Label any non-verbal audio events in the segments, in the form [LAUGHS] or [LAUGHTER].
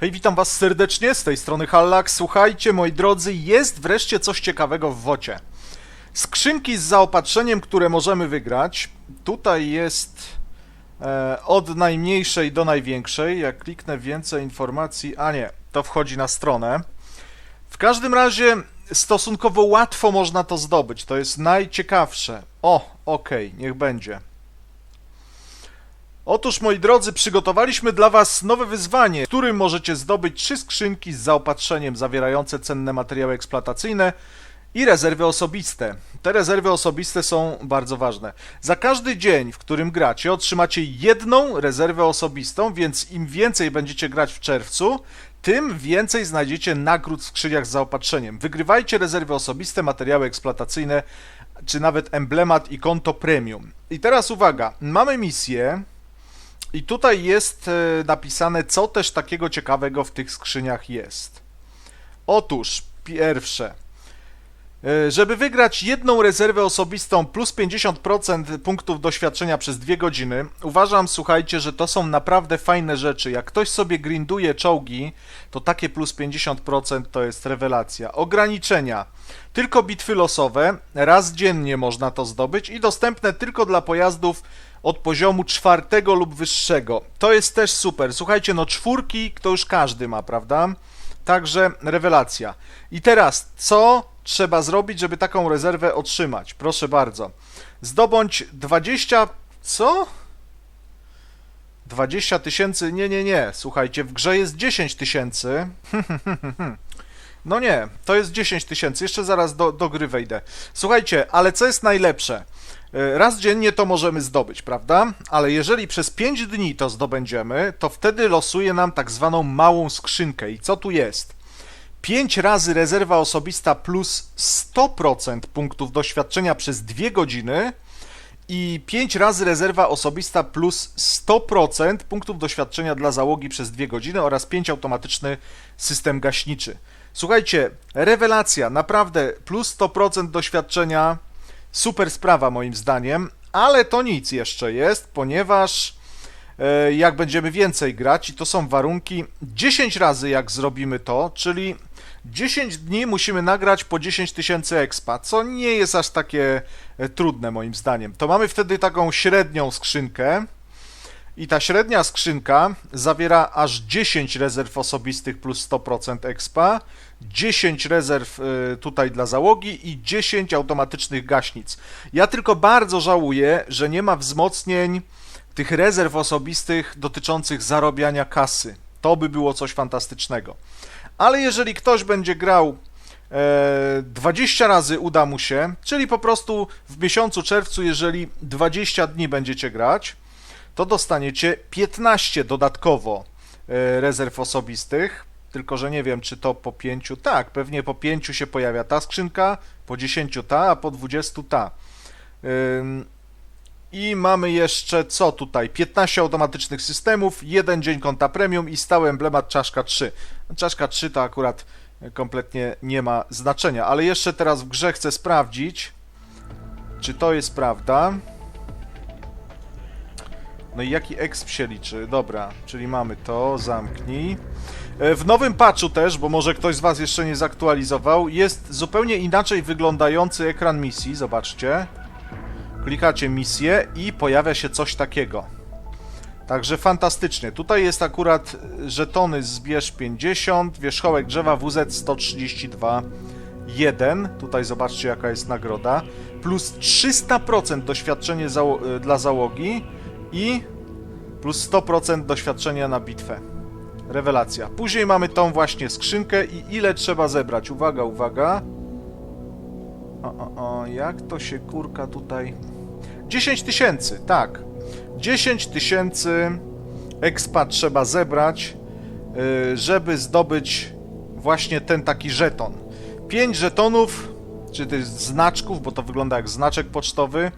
Hej, witam was serdecznie, z tej strony Hallak. Słuchajcie, moi drodzy, jest wreszcie coś ciekawego w wocie. Skrzynki z zaopatrzeniem, które możemy wygrać. Tutaj jest e, od najmniejszej do największej. Jak kliknę więcej informacji, a nie, to wchodzi na stronę. W każdym razie stosunkowo łatwo można to zdobyć. To jest najciekawsze. O, okej, niech będzie. Otóż, moi drodzy, przygotowaliśmy dla Was nowe wyzwanie, w którym możecie zdobyć trzy skrzynki z zaopatrzeniem zawierające cenne materiały eksploatacyjne i rezerwy osobiste. Te rezerwy osobiste są bardzo ważne. Za każdy dzień, w którym gracie, otrzymacie jedną rezerwę osobistą, więc im więcej będziecie grać w czerwcu, tym więcej znajdziecie nagród w skrzyniach z zaopatrzeniem. Wygrywajcie rezerwy osobiste, materiały eksploatacyjne, czy nawet emblemat i konto premium. I teraz uwaga, mamy misję, i tutaj jest e, napisane, co też takiego ciekawego w tych skrzyniach jest. Otóż, pierwsze, e, żeby wygrać jedną rezerwę osobistą plus 50% punktów doświadczenia przez dwie godziny, uważam, słuchajcie, że to są naprawdę fajne rzeczy. Jak ktoś sobie grinduje czołgi, to takie plus 50% to jest rewelacja. Ograniczenia. Tylko bitwy losowe, raz dziennie można to zdobyć i dostępne tylko dla pojazdów od poziomu czwartego lub wyższego. To jest też super. Słuchajcie, no czwórki to już każdy ma, prawda? Także rewelacja. I teraz, co trzeba zrobić, żeby taką rezerwę otrzymać? Proszę bardzo. Zdobądź 20... co? 20 tysięcy? Nie, nie, nie. Słuchajcie, w grze jest 10 tysięcy. [LAUGHS] No nie, to jest 10 tysięcy. Jeszcze zaraz do, do gry wejdę. Słuchajcie, ale co jest najlepsze? E, raz dziennie to możemy zdobyć, prawda? Ale jeżeli przez 5 dni to zdobędziemy, to wtedy losuje nam tak zwaną małą skrzynkę. I co tu jest? 5 razy rezerwa osobista plus 100% punktów doświadczenia przez 2 godziny i 5 razy rezerwa osobista plus 100% punktów doświadczenia dla załogi przez 2 godziny oraz 5 automatyczny system gaśniczy. Słuchajcie, rewelacja, naprawdę plus 100% doświadczenia Super sprawa moim zdaniem, ale to nic jeszcze jest, ponieważ e, jak będziemy więcej grać i to są warunki 10 razy jak zrobimy to, czyli 10 dni musimy nagrać po 10 tysięcy expa, co nie jest aż takie e, trudne moim zdaniem. To mamy wtedy taką średnią skrzynkę, i ta średnia skrzynka zawiera aż 10 rezerw osobistych plus 100% expa, 10 rezerw y, tutaj dla załogi i 10 automatycznych gaśnic. Ja tylko bardzo żałuję, że nie ma wzmocnień tych rezerw osobistych dotyczących zarabiania kasy. To by było coś fantastycznego. Ale jeżeli ktoś będzie grał 20 e, razy uda mu się, czyli po prostu w miesiącu czerwcu, jeżeli 20 dni będziecie grać, to dostaniecie 15 dodatkowo e, rezerw osobistych. Tylko, że nie wiem, czy to po 5. Tak, pewnie po 5 się pojawia ta skrzynka, po 10 ta, a po 20 ta. I mamy jeszcze co tutaj? 15 automatycznych systemów, jeden dzień konta premium i stały emblemat czaszka 3. Czaszka 3 to akurat kompletnie nie ma znaczenia, ale jeszcze teraz w grze chcę sprawdzić, czy to jest prawda. No i jaki exp się liczy? Dobra, czyli mamy to, zamknij. E, w nowym patchu też, bo może ktoś z Was jeszcze nie zaktualizował, jest zupełnie inaczej wyglądający ekran misji, zobaczcie. Klikacie misję i pojawia się coś takiego. Także fantastycznie. Tutaj jest akurat żetony zbierz 50, wierzchołek drzewa WZ 132 1. Tutaj zobaczcie jaka jest nagroda. Plus 300% doświadczenie zało dla załogi i plus 100% doświadczenia na bitwę. Rewelacja. Później mamy tą właśnie skrzynkę i ile trzeba zebrać. Uwaga, uwaga. O, o, o, jak to się kurka tutaj... 10 tysięcy, tak. 10 tysięcy expa trzeba zebrać, y, żeby zdobyć właśnie ten taki żeton. 5 żetonów, czy tych znaczków, bo to wygląda jak znaczek pocztowy,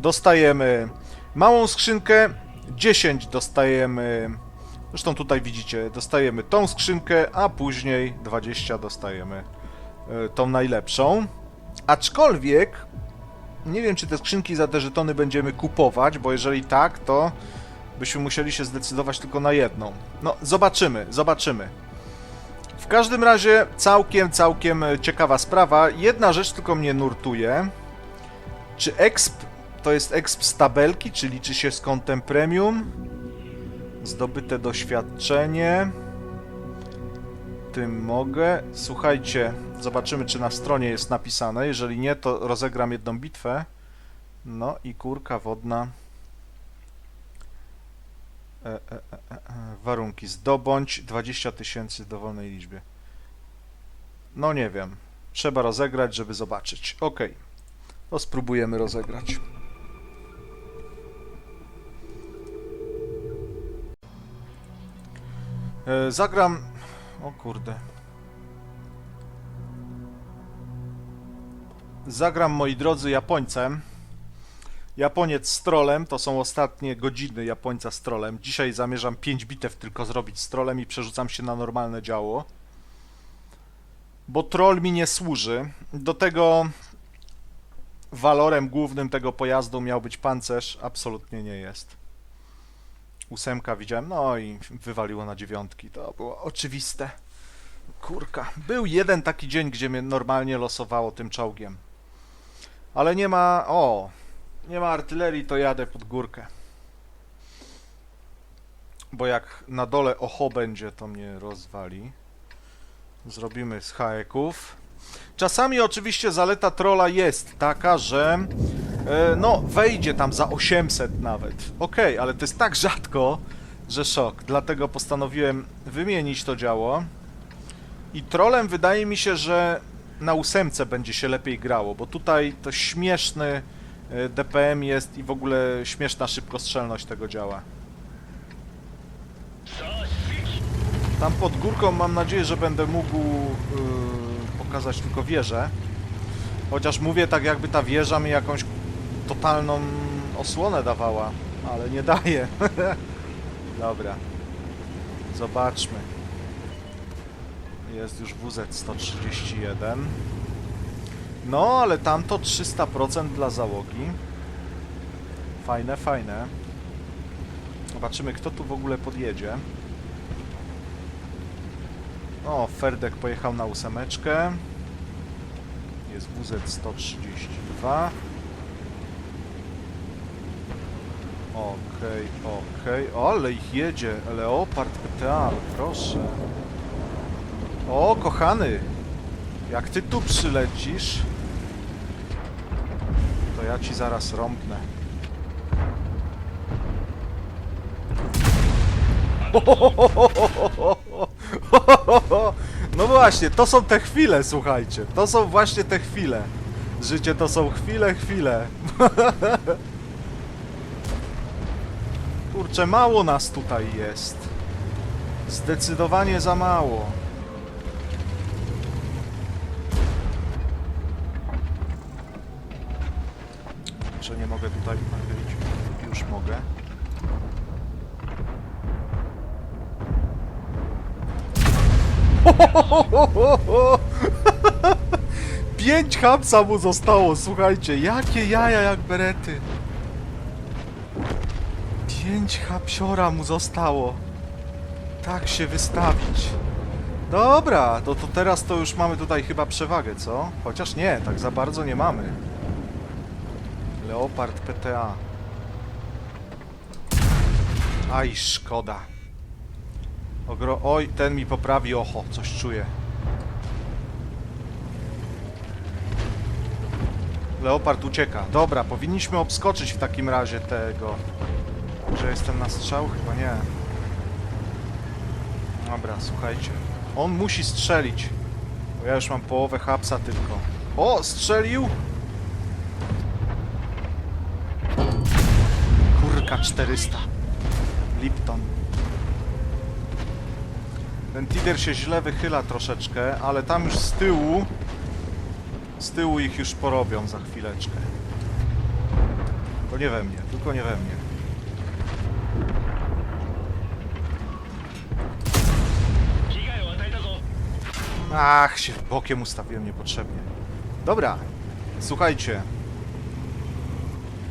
dostajemy małą skrzynkę, 10 dostajemy, zresztą tutaj widzicie, dostajemy tą skrzynkę, a później 20 dostajemy e, tą najlepszą. Aczkolwiek nie wiem, czy te skrzynki za te żetony będziemy kupować, bo jeżeli tak, to byśmy musieli się zdecydować tylko na jedną. No, zobaczymy, zobaczymy. W każdym razie całkiem, całkiem e, ciekawa sprawa. Jedna rzecz tylko mnie nurtuje. Czy exp to jest exp z tabelki, czy liczy się z kątem premium? Zdobyte doświadczenie. Tym mogę. Słuchajcie, zobaczymy czy na stronie jest napisane. Jeżeli nie, to rozegram jedną bitwę. No i kurka wodna. E, e, e, e, e. Warunki. Zdobądź 20 tysięcy w dowolnej liczbie. No nie wiem. Trzeba rozegrać, żeby zobaczyć. Ok. To spróbujemy rozegrać. Zagram. O kurde. Zagram, moi drodzy, Japońcem. Japoniec z trolem, to są ostatnie godziny Japońca z trolem. Dzisiaj zamierzam 5 bitew tylko zrobić z trolem i przerzucam się na normalne działo. Bo troll mi nie służy. Do tego walorem głównym tego pojazdu miał być pancerz. Absolutnie nie jest. Ósemka widziałem, no i wywaliło na dziewiątki. To było oczywiste. Kurka. Był jeden taki dzień, gdzie mnie normalnie losowało tym czołgiem. Ale nie ma... O! Nie ma artylerii, to jadę pod górkę. Bo jak na dole oho będzie, to mnie rozwali. Zrobimy z haeków. Czasami oczywiście zaleta trolla jest taka, że no wejdzie tam za 800 nawet. Okej, ale to jest tak rzadko, że szok. Dlatego postanowiłem wymienić to działo. I trolem wydaje mi się, że na ósemce będzie się lepiej grało, bo tutaj to śmieszny e, DPM jest i w ogóle śmieszna szybkostrzelność tego działa. Tam pod górką mam nadzieję, że będę mógł yy, pokazać tylko wieżę. Chociaż mówię tak jakby ta wieża mi jakąś totalną osłonę dawała, ale nie daje. [LAUGHS] Dobra. Zobaczmy. Jest już WZ-131. No, ale tamto 300% dla załogi. Fajne, fajne. Zobaczymy, kto tu w ogóle podjedzie. O, Ferdek pojechał na ósemeczkę. Jest WZ-132. Okej, okej. Ale ich jedzie. Leopard PTA, proszę. O, kochany! Jak ty tu przylecisz, to ja ci zaraz rąbnę. [LAUGHS] No właśnie, to są te chwile, słuchajcie. To są właśnie te chwile. Życie to są chwile, chwile. [LAUGHS] Kurczę, mało nas tutaj jest. Zdecydowanie za mało. Że nie mogę tutaj nachylić. Już mogę. [LAUGHS] Pięć hapsa mu zostało, słuchajcie. Jakie jaja jak berety. Pięć hapsiora mu zostało. Tak się wystawić. Dobra, to, to teraz to już mamy tutaj chyba przewagę, co? Chociaż nie, tak za bardzo nie mamy. Leopard PTA. Aj, szkoda. Ogro... Oj, ten mi poprawi ocho, coś czuję. Leopard ucieka. Dobra, powinniśmy obskoczyć w takim razie tego. Że jestem na strzał? Chyba nie. Dobra, słuchajcie. On musi strzelić. Bo ja już mam połowę hapsa tylko. O, strzelił! Kurka 400. Lipton. Ten Tiger się źle wychyla troszeczkę, ale tam już z tyłu... Z tyłu ich już porobią za chwileczkę. Tylko nie we mnie, tylko nie we mnie. Ach, się bokiem ustawiłem niepotrzebnie. Dobra, słuchajcie.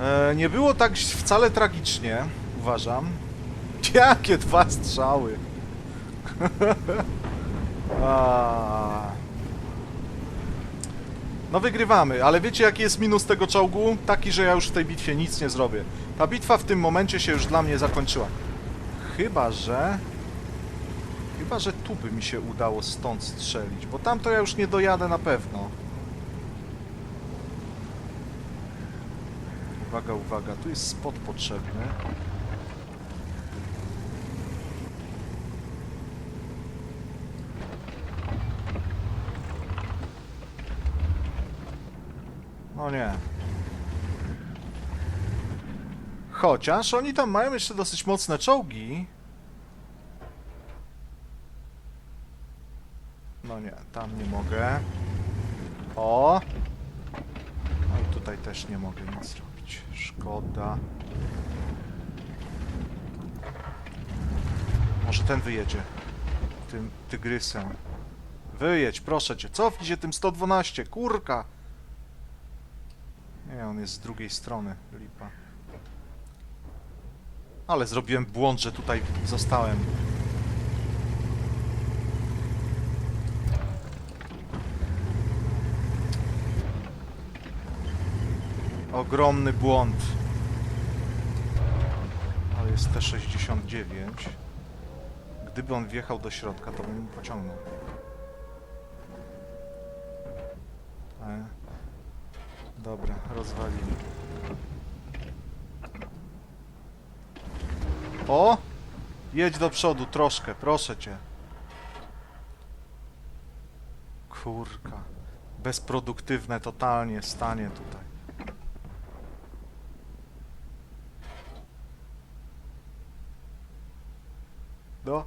E, nie było tak wcale tragicznie, uważam. [LAUGHS] Jakie dwa strzały. [LAUGHS] A. No wygrywamy, ale wiecie jaki jest minus tego czołgu? Taki, że ja już w tej bitwie nic nie zrobię. Ta bitwa w tym momencie się już dla mnie zakończyła. Chyba, że... Chyba, że tu by mi się udało stąd strzelić, bo tam to ja już nie dojadę na pewno. Uwaga, uwaga, tu jest spot potrzebny. No nie. Chociaż oni tam mają jeszcze dosyć mocne czołgi. No nie, tam nie mogę. O! No i tutaj też nie mogę nic zrobić. Szkoda. Może ten wyjedzie. Tym tygrysem. Wyjedź, proszę cię. Cofnij się tym 112, kurka! Nie, on jest z drugiej strony, lipa. Ale zrobiłem błąd, że tutaj zostałem. Ogromny błąd. Ale jest T69. Gdyby on wjechał do środka, to bym pociągnął. Ale... Dobra, rozwalili. O! Jedź do przodu troszkę, proszę cię. Kurka. Bezproduktywne totalnie stanie tutaj. No.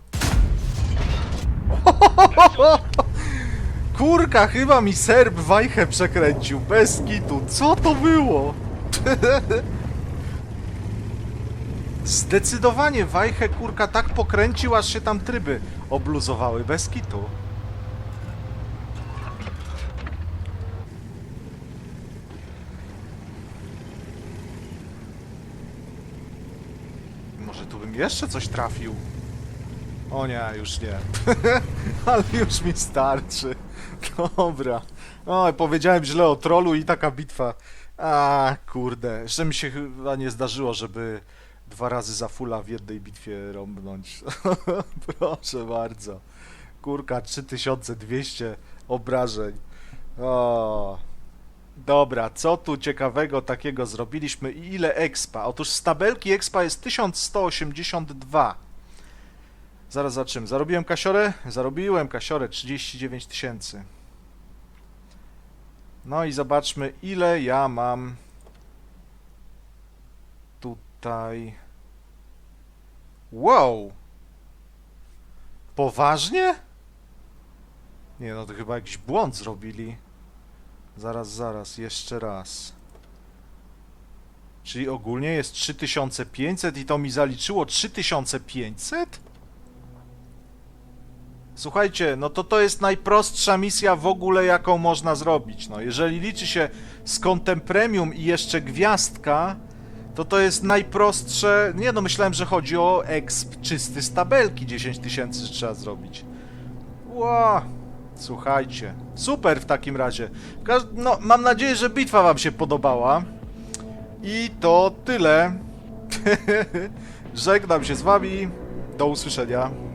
Kurka, chyba mi serb wajchę przekręcił, bez kitu. Co to było? [LAUGHS] Zdecydowanie wajchę kurka tak pokręcił, aż się tam tryby obluzowały, bez kitu. Może tu bym jeszcze coś trafił? O nie, już nie. [LAUGHS] Ale już mi starczy. Dobra. O, powiedziałem źle o trollu i taka bitwa. A, kurde. Jeszcze mi się chyba nie zdarzyło, żeby dwa razy za fulla w jednej bitwie rąbnąć. [LAUGHS] Proszę bardzo. Kurka, 3200 obrażeń. O. Dobra, co tu ciekawego takiego zrobiliśmy i ile expa? Otóż z tabelki expa jest 1182. Zaraz za? Zarobiłem kasiorę? Zarobiłem kasiorę 39 tysięcy. No i zobaczmy, ile ja mam tutaj. Wow! Poważnie? Nie, no to chyba jakiś błąd zrobili. Zaraz, zaraz, jeszcze raz. Czyli ogólnie jest 3500 i to mi zaliczyło 3500? Słuchajcie, no to to jest najprostsza misja w ogóle, jaką można zrobić. No, jeżeli liczy się z kątem premium i jeszcze gwiazdka, to to jest najprostsze. Nie no, myślałem, że chodzi o exp czysty z tabelki 10 tysięcy że trzeba zrobić. Ła, słuchajcie, super w takim razie. No, mam nadzieję, że bitwa Wam się podobała. I to tyle. [LAUGHS] Żegnam się z Wami. Do usłyszenia.